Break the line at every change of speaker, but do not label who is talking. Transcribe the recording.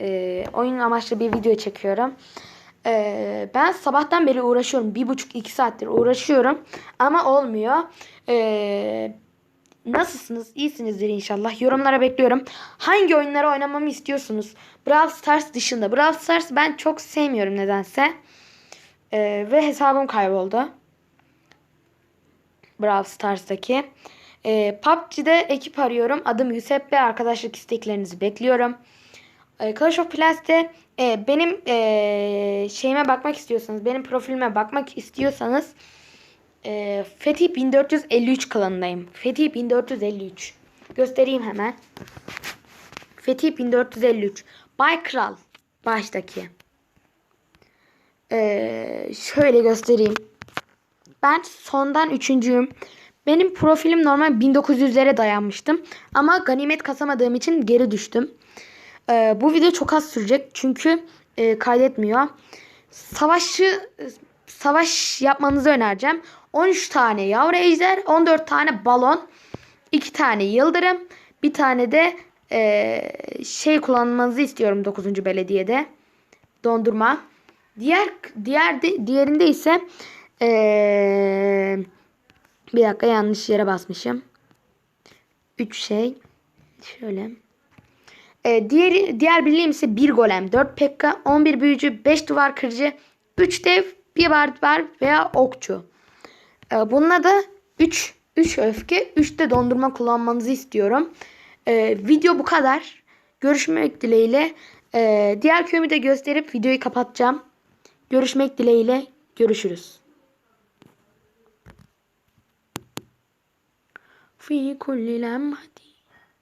e, oyun amaçlı bir video çekiyorum. E, ben sabahtan beri uğraşıyorum. Bir buçuk iki saattir uğraşıyorum. Ama olmuyor. E, nasılsınız? İyisinizdir inşallah. Yorumlara bekliyorum. Hangi oyunları oynamamı istiyorsunuz? Brawl Stars dışında. Brawl Stars ben çok sevmiyorum nedense. E, ve hesabım kayboldu. Brawl Stars'taki. E, PUBG'de ekip arıyorum. Adım Yusuf Bey. Arkadaşlık isteklerinizi bekliyorum. E, Clash of Clans'te e, benim e, şeyime bakmak istiyorsanız, benim profilime bakmak istiyorsanız e, Fethi 1453 klanındayım. Fethi 1453. Göstereyim hemen. Fethi 1453. Bay Kral. Baştaki. E, şöyle göstereyim. Ben sondan üçüncüyüm. Benim profilim normal 1900'lere dayanmıştım. Ama ganimet kasamadığım için geri düştüm. Ee, bu video çok az sürecek. Çünkü e, kaydetmiyor. Savaşı savaş yapmanızı önereceğim. 13 tane yavru ejder, 14 tane balon, 2 tane yıldırım, bir tane de e, şey kullanmanızı istiyorum 9. belediyede. Dondurma. Diğer diğer de, diğerinde ise ee, bir dakika yanlış yere basmışım. 3 şey. Şöyle. Ee, diğeri, diğer birliğim ise 1 golem, 4 pekka, 11 büyücü, 5 duvar kırıcı, 3 dev, 1 barbar veya okçu. Ee, bununla da 3 3 öfke, 3 de dondurma kullanmanızı istiyorum. Ee, video bu kadar. Görüşmek dileğiyle. Ee, diğer köyümü de gösterip videoyu kapatacağım. Görüşmek dileğiyle. Görüşürüz. في كل لمحة